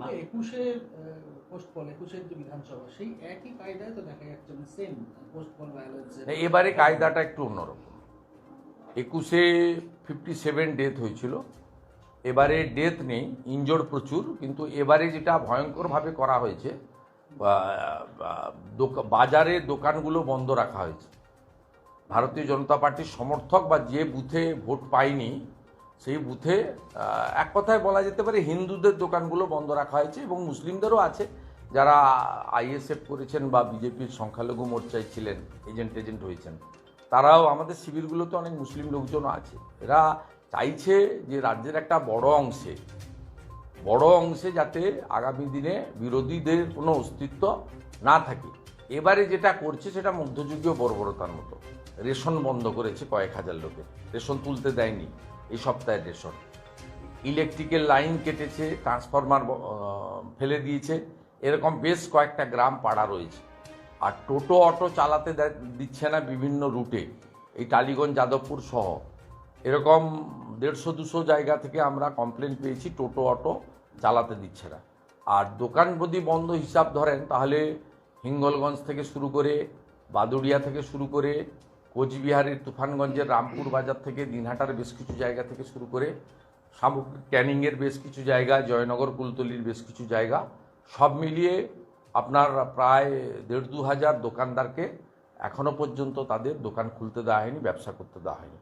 না পোস্ট পল একুশের যে বিধানসভা সেই একই কায়দায় তো দেখা যাচ্ছে সেম পোস্ট পল ভায়োলেন্সের না, এবারে কায়দাটা একটু অন্যরকম। একুশে ফিফটি সেভেন ডেথ হয়েছিল। এবারে ডেথ নেই ইনজোর্ড প্রচুর কিন্তু এবারে যেটা ভয়ঙ্করভাবে করা হয়েছে বাজারে দোকানগুলো বন্ধ রাখা হয়েছে। ভারতীয় জনতা পার্টির সমর্থক বা যে বুথে ভোট পায়নি সেই বুথে এক কথায় বলা যেতে পারে হিন্দুদের দোকানগুলো বন্ধ রাখা হয়েছে এবং মুসলিমদেরও আছে। যারা আইএসএফ করেছেন বা বিজেপির সংখ্যালঘু মোর্চায় ছিলেন, এজেন্ট এজেন্ট হয়েছেন, তারাও আমাদের শিবিরগুলোতে অনেক মুসলিম লোকজনও আছে। এরা চাইছে যে রাজ্যের একটা বড় অংশে বড় অংশে যাতে আগামী দিনে বিরোধীদের কোনো অস্তিত্ব না থাকে। এবারে যেটা করছে সেটা মধ্যযুগীয় বর্বরতার মতো। রেশন বন্ধ করেছে কয়েক হাজার লোকের রেশন তুলতে দেয়নি। এই সপ্তাহের রেশন ইলেকট্রিকের লাইন কেটেছে, ট্রান্সফরমার ফেলে দিয়েছে। এরকম বেশ কয়েকটা গ্রাম পাড়া রয়েছে। আর টোটো, অটো চালাতে দিচ্ছে না বিভিন্ন রুটে। এই টালিগঞ্জ, যাদবপুর সহ। এরকম দেড়শো, দুশো জায়গা থেকে আমরা কমপ্লেন পেয়েছি, টোটো, অটো চালাতে দিচ্ছে না। আর দোকান যদি বন্ধ হিসাব ধরেন, তাহলে হিঙ্গলগঞ্জ থেকে শুরু করে, বাদুড়িয়া থেকে শুরু করে কোচবিহারের তুফানগঞ্জের রামপুর বাজার থেকে দিনহাটার বেশ কিছু জায়গা থেকে শুরু করে সামগ্রিক ক্যানিংয়ের বেশ কিছু জায়গা, জয়নগর কুলতলির বেশ কিছু জায়গা, সব মিলিয়ে আপনার প্রায় দেড় দু হাজার দোকানদারকে এখনও পর্যন্ত তাদের দোকান খুলতে দেওয়া হয়নি, ব্যবসা করতে দেওয়া হয়নি।